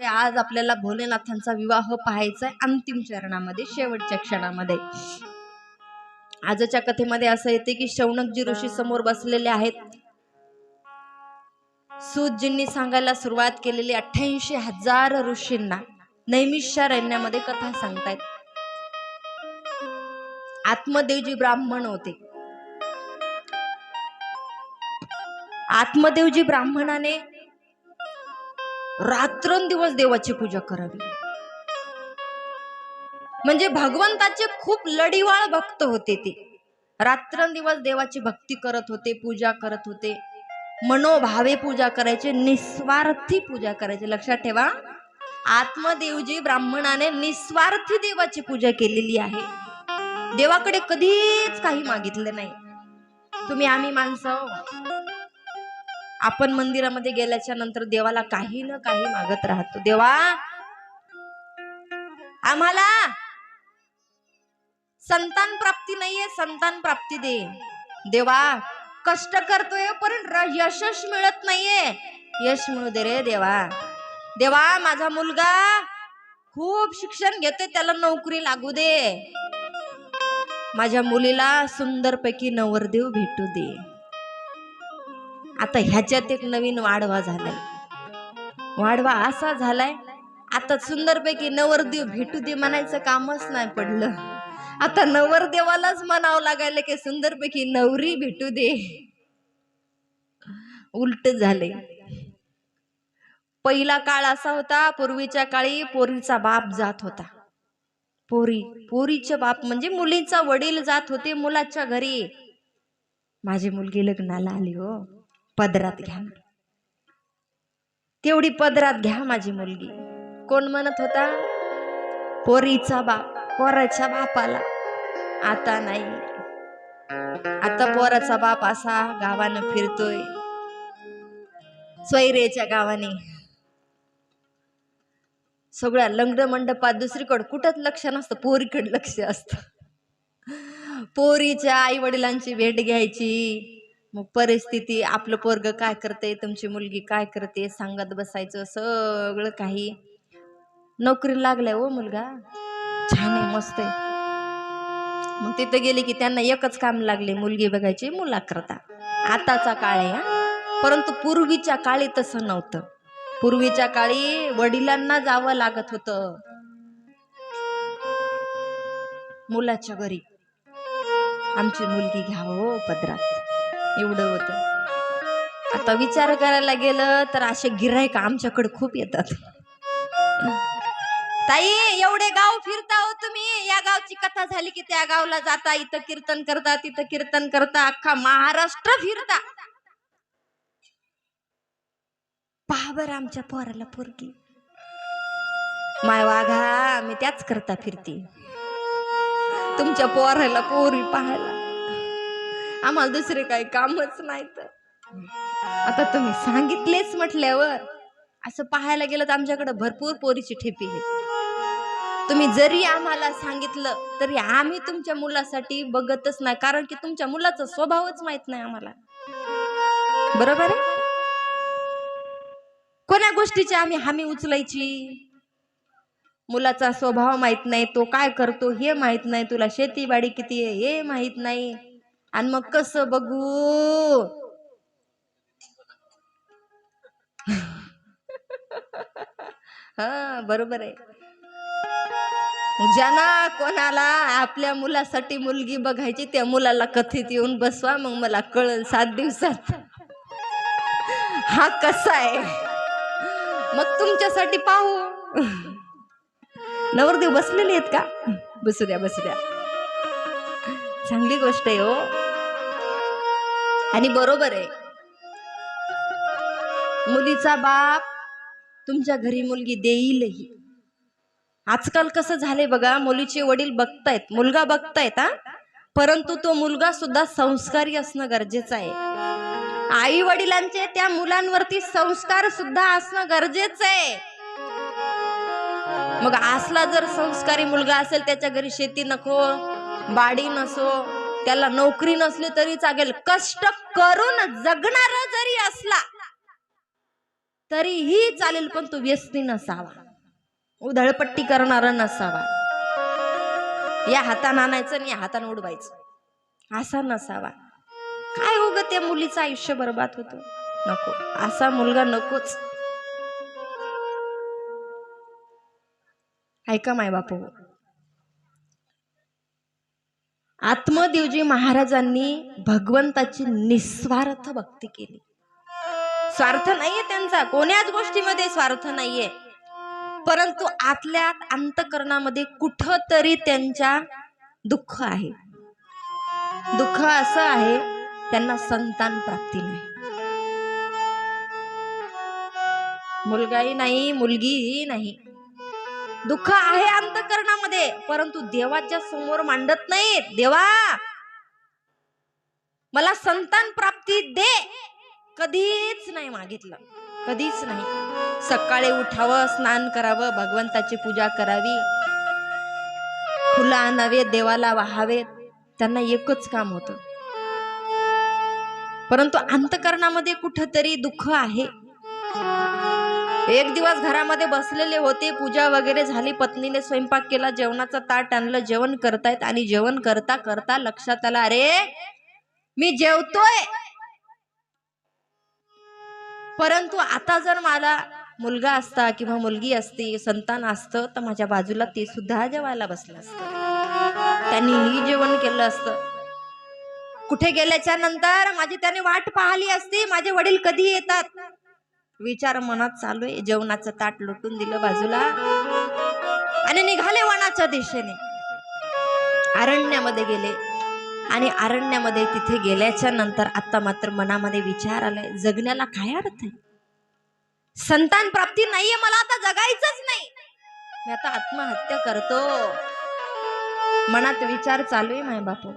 ते आज आपल्याला भोलेनाथांचा विवाह पाहायचा आहे अंतिम चरणामध्ये शेवटच्या क्षणामध्ये. आजच्या कथेमध्ये असं येते की शौनकजी ऋषी समोर बसलेले आहेत. सूतजींनी सांगायला सुरुवात केलेली अठ्ठ्याऐंशी हजार ऋषींना नैमिषारण्यामध्ये कथा सांगतायत. आत्मदेवजी ब्राह्मण होते. आत्मदेवजी ब्राह्मणाने रात्रंदिवस देवाची पूजा करावी. म्हणजे भगवंताचे खूप लढीवाळ भक्त होते ते. रात्रंदिवस देवाची भक्ती करत होते पूजा करत होते. मनोभावे पूजा करायचे निस्वार्थी पूजा करायचे. लक्षात ठेवा आत्मदेवजी ब्राह्मणाने निस्वार्थी देवाची पूजा केलेली आहे. देवाकडे कधीच काही मागितलं नाही. तुम्ही आम्ही माणसं आपण मंदिरामध्ये गेल्याच्यानंतर देवाला काही ना काही मागत राहतो. देवा! आम्हाला संतान प्राप्ती नाहीये संतान प्राप्ती दे. देवा कष्ट करतोय हो, पण र- यशच मिळत नाहीये. यश मिळू दे रे देवा. देवा माझा मुलगा खूप शिक्षण घेते त्याला नोकरी लागू दे. माझ्या मुलीला सुंदरपैकी नवरदेव भेटू दे. आता ह्याच्यात एक नवीन वाढवा झालाय. वाढवा असा झालाय आता सुंदरपैकी नवरदेव भेटू दे म्हणायचं कामच नाही पडलं. आता नवरदेवालाच म्हणावं लागायला की सुंदरपैकी नवरी भेटू दे. उलट झाले पहिला काळ असा होता पूर्वीच्या काळी पोरीचा बाप जात होता. पोरी पोरीचे बाप म्हणजे मुलीचा वडील जात होते मुलाच्या घरी. माझी मुलगी लग्नाला आली हो. पदरात घ्या तेवढी पदरात घ्या माझी मुलगी. कोण म्हणत होता? पोरीचा बाप. पोराच्या बापाला. आता नाही. आता पोराचा बाप असा गावानं फिरतोय. स्वैरेच्या गावाने. सगळ्या लग्न मंडपात दुसरीकडं कुठंच लक्ष नसतं. पोरीकडे लक्ष असतं. पोरीच्या आई वडिलांची भेट घ्यायची. मग परिस्थिती आपलं पोरग काय करते तुमची मुलगी काय करते सांगत बसायचं सगळं काही. नोकरी लागलाय हो मुलगा. छान आहे मस्त आहे. मग तिथं गेले की त्यांना एकच काम लागले मुलगी बघायची मुलाकरता आताचा काळ आहे परंतु पूर्वीच्या काळी तसं नव्हतं. पूर्वीच्या काळी वडिलांना जावं लागत होतं. मुलाच्या घरी. आमची मुलगी घ्यावं हो पदरात. एवढं होतं. आता विचार करायला गेलं तर असे गिरायक आमच्याकडे खूप येतात. ताई एवढे गाव फिरता हो तुम्ही. या गावची कथा झाली की त्या गावला जाता इथं कीर्तन करता तिथं कीर्तन करता अख्खा महाराष्ट्र फिरता. पहा बरं आमच्या पोराला पोरगी. माय वाघा मी त्याच करता फिरते. तुमच्या पोराला पोरी पाहायला. आम्हाला दुसरे काही कामच नाही तर. आता तुम्ही सांगितलेच म्हटल्यावर असं पाहायला गेलं तर आमच्याकडे भरपूर पोरीची ठेपी आहे तुम्ही जरी आम्हाला सांगितलं तरी आम्ही तुमच्या मुलासाठी बघतच नाही कारण की तुमच्या मुलाचा स्वभावच माहीत नाही आम्हाला. बरोबर आहे? कोण्या गोष्टीची आम्ही हमी उचलायची? मुलाचा स्वभाव माहीत नाही तो काय करतो हे माहीत नाही तुला शेतीबाडी किती आहे हे माहीत नाही. आणि मग कसं बघू? हा बरोबर आहे. ज्यांना कोणाला आपल्या मुलासाठी मुलगी बघायची त्या मुलाला कथेत येऊन बसवा मग मला कळल सात दिवसात. हा कसा आहे? मग तुमच्यासाठी पाहू. नवरदेव बसलेले आहेत का? बसू द्या बसू द्या. चांगली गोष्ट आहे हो. आणि बरोबर आहे. मुलीचा बाप तुमच्या घरी मुलगी देईलही. आजकाल कसं झालंय बघा मुलीचे वडील बघतायत मुलगा बघतायत हा? परंतु तो मुलगा सुद्धा संस्कारी असणं गरजेचं आहे. आई वडिलांचे त्या मुलांवरती संस्कार सुद्धा असणं गरजेचं आहे. मग असला जर संस्कारी मुलगा असेल त्याच्या घरी शेती नको बाडी नसो त्याला नोकरी नसली तरी चालेल कष्ट करून जगणार जरी असला तरीही चालेल पण तो व्यसनी नसावा. उधळपट्टी करणारा नसावा. या हातानं आणायचं आणि या हातानं उडवायचं. असा नसावा. काय होग त्या मुलीचं आयुष्य बर्बाद होतो? नको. असा मुलगा नकोच. ऐका माय बापू आत्मदेवजी महाराजांनी भगवंताची निस्वार्थ भक्ती केली. स्वार्थ नाहीये त्यांचा. कोण्याच गोष्टीमध्ये स्वार्थ नाहीये. परंतु आतल्या अंतकरणामध्ये कुठतरी त्यांच्या दुःख आहे. दुःख असं आहे त्यांना संतान प्राप्ती नाही. मुलगाही नाही मुलगीही नाही. दुःख आहे अंतकरणामध्ये परंतु देवाच्या समोर मांडत नाहीत. देवा मला संतान प्राप्ती दे. कधीच नाही मागितलं. कधीच नाही. सकाळी उठावं स्नान करावं भगवंताची पूजा करावी. फुलं आणावे देवाला वाहावेत त्यांना एकच काम होतं. परंतु अंतकरणामध्ये कुठंतरी दुःख आहे. एक दिवस घरामध्ये बसलेले होते. पूजा वगैरे झाली. पत्नीने स्वयंपाक केला. जेवणाचं ताट आणलं. जेवण करतायत आणि जेवण करता करता लक्षात आलं अरे मी जेवतोय. परंतु आता जर मला मुलगा असता किंवा मुलगी असती संतान असतं तर माझ्या बाजूला ते सुद्धा जेवायला बसलं असतं. त्यांनीही जेवण केलं असतं. कुठे गेल्याच्यानंतर माझी त्याने वाट पाहिली असती. माझे वडील कधी येतात? विचार मनात चालू आहे. जेवणाचं ताट लुटून दिलं बाजूला. आणि निघाले वनाच्या दिशेने. अरण्यामध्ये गेले. आणि अरण्यामध्ये तिथे गेल्याच्यानंतर आता मात्र मनामध्ये विचार आलाय. जगण्याला काय अर्थ आहे? संतान प्राप्ती नाहीये मला आता जगायचंच नाही. मी आता आत्महत्या करतो. मनात विचार चालू आहे माय बापू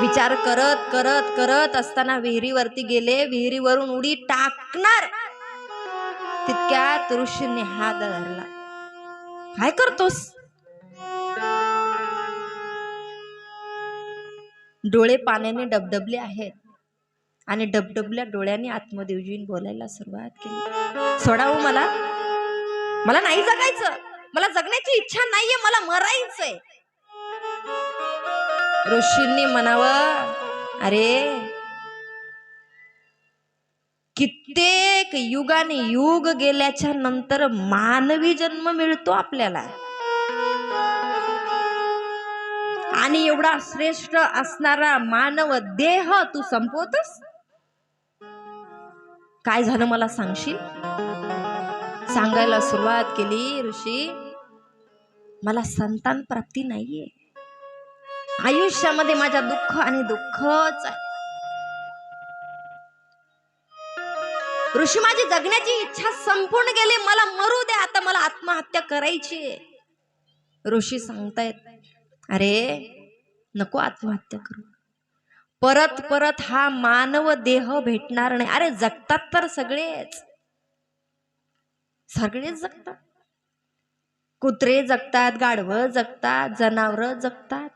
विचार करत करत करत असताना विहिरीवरती गेले. विहिरीवरून उडी टाकणार. तितक्यात ऋषीने हात धरला. काय करतोस? डोळे पाण्याने डबडबले आहेत. आणि डबडबल्या डोळ्याने आत्मदेवजीन बोलायला सुरुवात केली. सोडावं हो मला. मला नाही जगायचं. मला जगण्याची इच्छा नाहीये. मला मरायचंय. ऋषींनी म्हणावं अरे कित्येक युगाने युग गेल्याच्यानंतर मानवी जन्म मिळतो आपल्याला. आणि एवढा श्रेष्ठ असणारा मानव देह तू संपवतस? काय झालं मला सांगशील? सांगायला सुरुवात केली ऋषी. मला संतान प्राप्ती नाहीये. आयुष्यामध्ये माझ्या दुःख आणि दुःखच आहे. ऋषी माझी जगण्याची इच्छा संपून गेली मला मरू दे आता मला आत्महत्या करायची ऋषी सांगतायत अरे नको आत्महत्या करू. परत परत हा मानव देह भेटणार नाही. अरे जगतात तर सगळेच. सगळेच जगतात. कुत्रे जगतात गाढवं जगतात जनावर जगतात.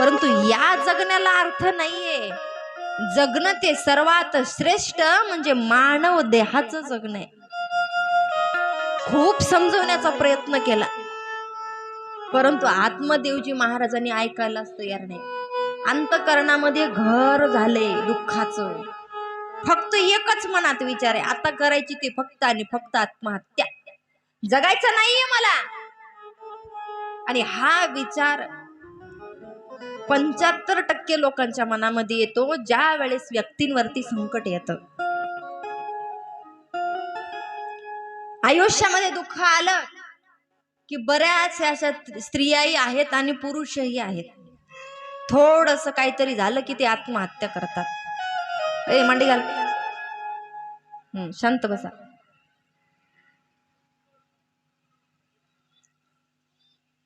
परंतु या जगण्याला अर्थ नाहीये. जगणं ते सर्वात श्रेष्ठ म्हणजे मानव देहाचं जगणं आहे. खूप समजवण्याचा प्रयत्न केला. परंतु आत्मदेवजी महाराजांनी ऐकायलाच तयार नाही. अंतकरणामध्ये घर झाले दुःखाचं. फक्त एकच मनात विचार आहे. आता करायची ते फक्त आणि फक्त आत्महत्या. जगायचं नाहीये मला. आणि हा विचार पंच्याहत्तर टक्के लोकांच्या मनामध्ये येतो ज्या वेळेस व्यक्तींवरती संकट येतं. आयुष्यामध्ये दुःख आलं की बऱ्याच अशा स्त्रियाही आहेत आणि पुरुषही आहेत. थोडस काहीतरी झालं की ते आत्महत्या करतात. ए मांडी घाल. शांत बसा.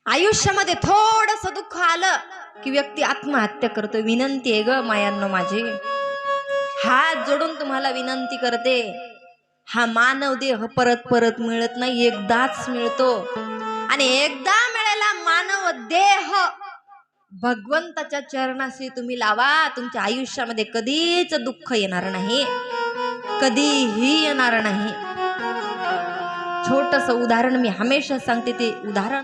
आयुष्यामध्ये थोडस दुःख आलं की व्यक्ती आत्महत्या करतो विनंती आहे ग मायांनो माझी. हात जोडून तुम्हाला विनंती करते. हा मानव देह परत परत मिळत नाही एकदाच मिळतो. आणि एकदा मिळाला मानव देह भगवंताच्या चरणाशी तुम्ही लावा. तुमच्या आयुष्यामध्ये कधीच दुःख येणार नाही. कधीही येणार नाही. छोटस उदाहरण मी हमेशा सांगते ते उदाहरण